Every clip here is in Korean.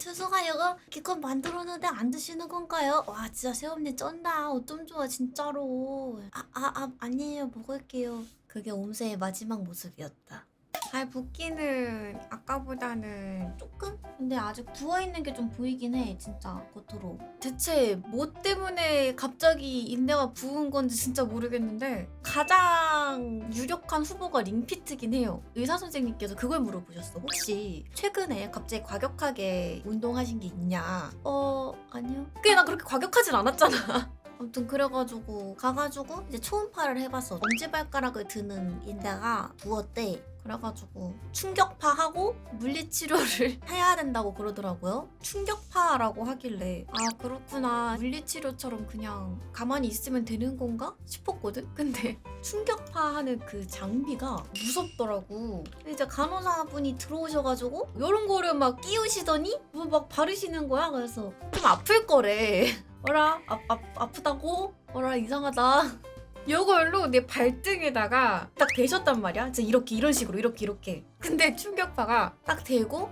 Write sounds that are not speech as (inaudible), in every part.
투수가 기껏 만들었는데 안 드시는 건가요? 와 진짜 새엄니 쩐다. 어쩜 좋아 진짜로. 아아 아 아니에요. 먹을게요. 그게 옴새의 마지막 모습이었다 잘 붓기는 아까보다는 조금? 근데 아직 부어있는 게 좀 보이긴 해 진짜 겉으로. 대체 뭐 때문에 갑자기 인대가 부은 건지 진짜 모르겠는데 가장 유력한 후보가 링피트긴 해요. 의사 선생님께서 그걸 물어보셨어. 혹시 최근에 갑자기 과격하게 운동하신 게 있냐? 어 아니요. 그게 나 그렇게 과격하진 않았잖아 아무튼 그래가지고 가가지고 이제 초음파를 해봤어. 엄지발가락을 드는 인대가 부었대. 그래가지고 충격파하고 물리치료를 (laughs) 해야 된다고 그러더라고요. 충격파라고 하길래 아 그렇구나. 물리치료처럼 그냥 가만히 있으면 되는 건가 싶었거든? 근데 (laughs) 충격파 하는 그 장비가 무섭더라고. 이제 간호사분이 들어오셔가지고 이런 거를 막 끼우시더니 뭐 막 바르시는 거야? 그래서 좀 아플 거래 (laughs) 어라? 아, 아, 아프다고? 어라 이상하다. (laughs) 이걸로 내 발등에다가 딱 대셨단 말이야. 진짜 이렇게 이런 식으로 이렇게 이렇게. 근데 충격파가 딱 대고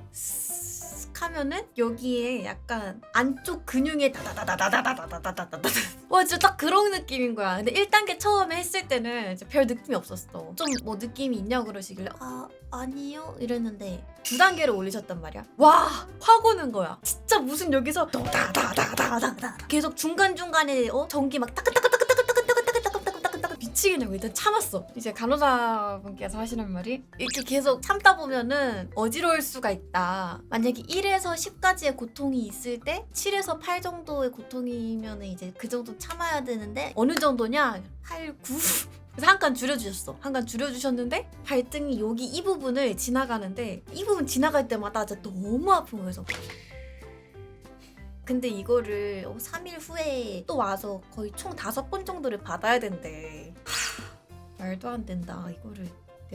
쓱 하면은 여기에 약간 안쪽 근육에 다다다다다다다다다다다 (laughs) 와 진짜 딱 그런 느낌인 거야. 근데 1단계 처음에 했을 때는 이제 별 느낌이 없었어. 좀 뭐 느낌이 있냐고 그러시길래 아 아니요? 이랬는데 두 단계를 올리셨단 말이야. 와확 오는 거야. 진짜 무슨 여기서 다다다다다다다. 계속 중간 중간에 어 전기 막 따끈따끈 미치겠냐고 일단 참았어. 이제 간호사분께서 하시는 말이 이렇게 계속 참다 보면은 어지러울 수가 있다. 만약에 1에서 10까지의 고통이 있을 때 7에서 8 정도의 고통이면 이제 그 정도 참아야 되는데 어느 정도냐? 8, 9 그래서 한 칸 줄여주셨어. 한 칸 줄여주셨는데 발등이 여기 이 부분을 지나가는데 이 부분 지나갈 때마다 진짜 너무 아픈 거예요. 근데 이거를 3일 후에 또 와서 거의 총 다섯 번 정도를 받아야 된대. 하, 말도 안 된다. 이거를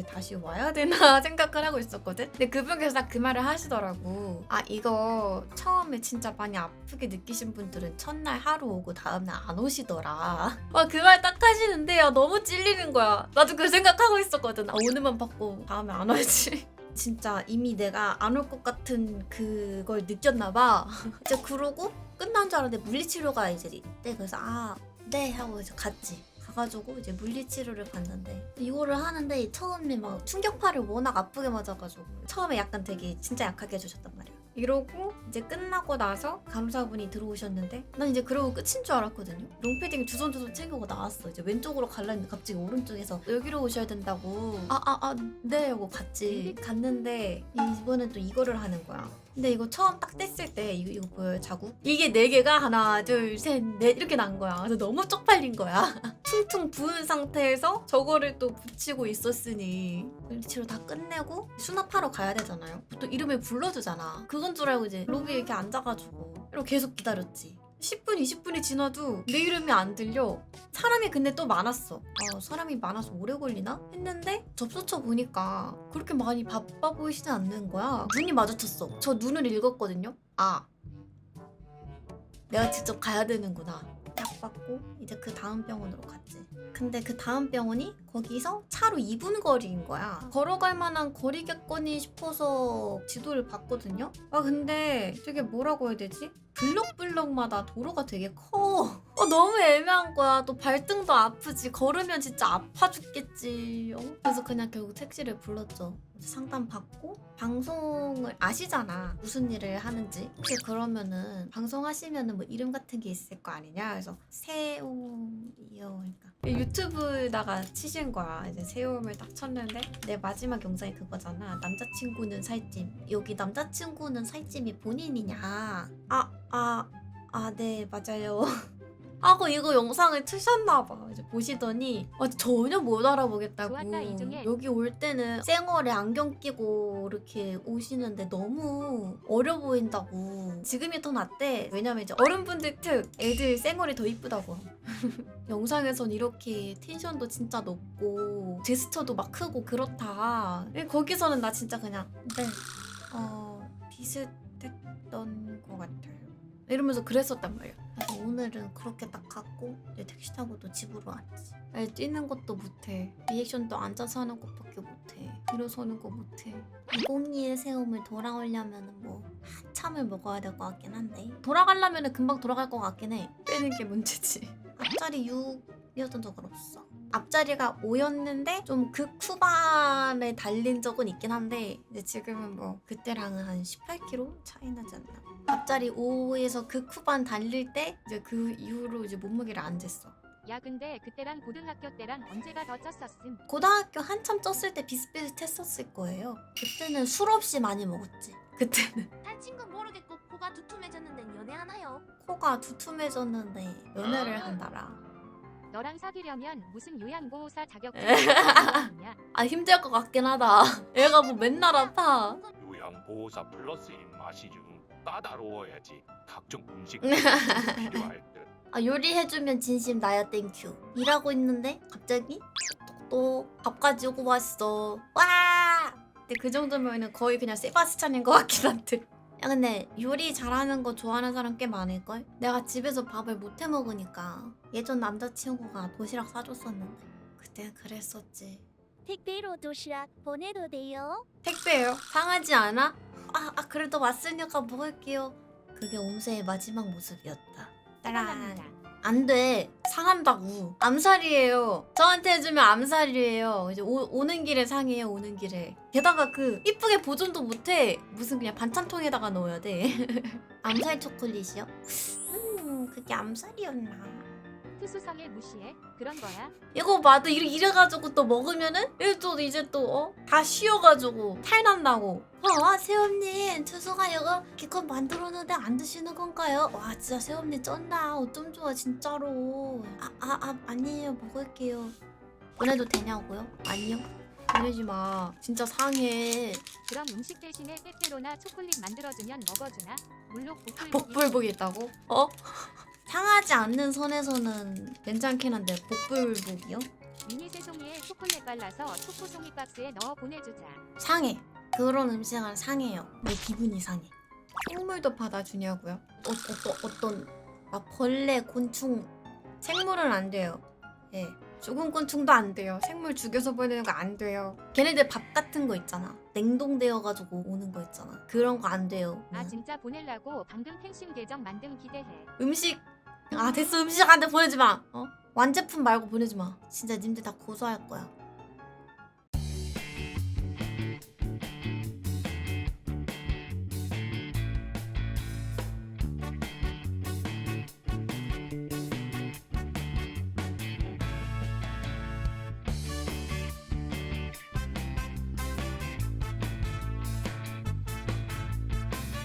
다시 와야 되나 (laughs) 생각을 하고 있었거든. 근데 그분께서 딱 그 말을 하시더라고. 아 이거 처음에 진짜 많이 아프게 느끼신 분들은 첫날 하루 오고 다음날 안 오시더라. 와 그 말 딱 하시는데 야 너무 찔리는 거야. 나도 그 생각하고 있었거든. 아 오늘만 받고 다음에 안 와야지. (laughs) 진짜 이미 내가 안 올 것 같은 그걸 느꼈나 봐. (laughs) 이제 그러고 끝난 줄 알았는데 물리치료가 이제 있대. 그래서 아 네 하고 이제 갔지. 가가지고 이제 물리치료를 받는데 이거를 하는데 처음에 막 충격파를 워낙 아프게 맞아가지고 처음에 약간 되게 진짜 약하게 해주셨단 말이야. 이러고 이제 끝나고 나서 간호사분이 들어오셨는데 난 이제 그러고 끝인 줄 알았거든요. 롱패딩 두손두손 챙기고 나왔어. 이제 왼쪽으로 갈라는데 갑자기 오른쪽에서 여기로 오셔야 된다고 아 아 아 네 하고 갔지. 갔는데 이번엔 또 이거를 하는 거야. 근데 이거 처음 딱 뗐을 때 이거, 이거 보여요 자국? 이게 네 개가 하나 둘셋넷 이렇게 난 거야. 그래서 너무 쪽팔린 거야. (laughs) 퉁퉁 부은 상태에서 저거를 또 붙이고 있었으니 물리치료 다 끝내고 수납하러 가야 되잖아요. 보통 이름을 불러주잖아. 그건 줄 알고 이제 로비에 이렇게 앉아가지고 이러고 계속 기다렸지. 10분, 20분이 지나도 내 이름이 안 들려. 사람이 근데 또 많았어. 아, 사람이 많아서 오래 걸리나? 했는데 접수처 보니까 그렇게 많이 바빠 보이시지 않는 거야. 눈이 마주쳤어. 저 눈을 읽었거든요. 아, 내가 직접 가야 되는구나. 약 받고 이제 그 다음 병원으로 갔지. 근데 그 다음 병원이 거기서 차로 2분 거리인 거야. 걸어갈 만한 거리겠거니 싶어서 지도를 봤거든요. 아 근데 되게 뭐라고 해야 되지? 블럭블럭마다 도로가 되게 커. 어, 너무 애매한 거야. 또 발등도 아프지. 걸으면 진짜 아파 죽겠지. 어? 그래서 그냥 결국 택시를 불렀죠. 상담 받고 방송을 아시잖아. 무슨 일을 하는지. 혹시 그러면은 방송하시면은 뭐 이름 같은 게 있을 거 아니냐. 그래서 새우이요. 그러니까 유튜브다가 치신 거야. 이제 새우음을 딱 쳤는데 내 마지막 영상이 그거잖아. 남자친구는 살찜. 여기 남자친구는 살찜이 본인이냐? 아, 아, 아, 네, 맞아요. (laughs) 하고 이거 영상을 트셨나봐. 이제 보시더니 아, 전혀 못 알아보겠다고. 좋았다, 이중에. 여기 올 때는 쌩얼에 안경 끼고 이렇게 오시는데 너무 어려 보인다고. 지금이 더 낫대. 왜냐면 이제 어른분들 특 애들 쌩얼이 더 이쁘다고. (laughs) 영상에선 이렇게 텐션도 진짜 높고 제스처도 막 크고 그렇다. 근데 거기서는 나 진짜 그냥 네, 어 비슷했던 것 같아요. 이러면서 그랬었단 말이야. 그래서 오늘은 그렇게 딱 갔고 이제 택시 타고 또 집으로 왔지. 아니, 뛰는 것도 못해. 리액션도 앉아서 하는 것밖에 못해. 일어서 는 거 못해. 2021 새움을 돌아오려면 뭐 한참을 먹어야 될 것 같긴 한데 돌아가려면 금방 돌아갈 것 같긴 해. (laughs) 빼는 게 문제지. 앞자리 6이었던 적은 없어. 앞자리가 5였는데 좀극 후반에 달린 적은 있긴 한데 이제 지금은 뭐 그때랑은 한 18kg 차이 나지 않나. 앞자리 5에서 극 후반 달릴 때 이제 그 이후로 이제 몸무게를 안 쟀어. 야 근데 그때랑 고등학교 때랑 언제가 더 쪘었음? 고등학교 한참 쪘을 때 비슷비슷했었을 거예요. 그때는 술 없이 많이 먹었지. 그때는 (laughs) 한 친구 모르겠고 코가 두툼해졌는데 연애하나요? 코가 두툼해졌는데 연애를 한다라. 너랑 사귀려면 무슨 요양보호사 자격증 에. 있냐? (laughs) 아 힘들 것 같긴 하다. (laughs) 얘가 뭐 맨날 아파. 요양보호사 플러스 입맛이 좀 까다로워야지 각종 음식 (laughs) 필요할 듯 아 요리해주면 진심 나야 땡큐. 일하고 있는데 갑자기 또밥 가지고 왔어. 와. 근데 그 정도면은 거의 그냥 세바스찬인 것 같긴 한데. 야 근데 요리 잘하는 거 좋아하는 사람 꽤 많을걸? 내가 집에서 밥을 못 해 먹으니까 예전 남자친구가 도시락 사줬었는데 그때 그랬었지. 택배로 도시락 보내도 돼요? 택배요? 상하지 않아? 아, 아 그래도 왔으니까 먹을게요. 그게 옴새의 마지막 모습이었다. 따란. 사랑합니다. 안 돼. 상한다고. 암살이에요. 저한테 해주면 암살이에요. 이제 오, 오는 길에 상해요. 오는 길에. 게다가 그 이쁘게 보존도 못해. 무슨 그냥 반찬통에다가 넣어야 돼. (laughs) 암살 초콜릿이요? 음, 그게 암살이었나? 투수성에 무시해? 그런 거야? 이거 봐도 이래, 이래가지고 또 먹으면은 이또 이제 또 어? 다 쉬어가지고 탈 난다고 어 새엄님 투수가 이거 기껏 만들었는데 안 드시는 건가요? 와 진짜 새엄님 쩐다 어쩜 좋아 진짜로 아아 아 아니에요 먹을게요 보내도 되냐고요? 아니요 보내지 마 진짜 상해 그럼 음식 대신에 빼빼로나 초콜릿 만들어주면 먹어주나? 물론 복불복이 복불복 있다고? 어? 상하지 않는 선에서는 괜찮긴 한데 복불복이요? 미니 새송이에 초콜릿 발라서 초코송이 박스에 넣어 보내주자. 상해. 그런 음식은 상해요. 내 기분이 상해. 생물도 받아주냐고요? 어, 어, 어떤 막 벌레, 곤충, 생물은 안 돼요. 예. 죽은 곤충도 안 돼요. 생물 죽여서 보내는 거 안 돼요. 걔네들 밥 같은 거 있잖아. 냉동되어가지고 오는 거 있잖아. 그런 거 안 돼요. 아 진짜 보내려고 방금 팬심 계정 만듦 기대해. 음식 아 됐어 음식 안돼 보내지 마. 어? 완제품 말고 보내지 마. 진짜 님들 다 고소할 거야.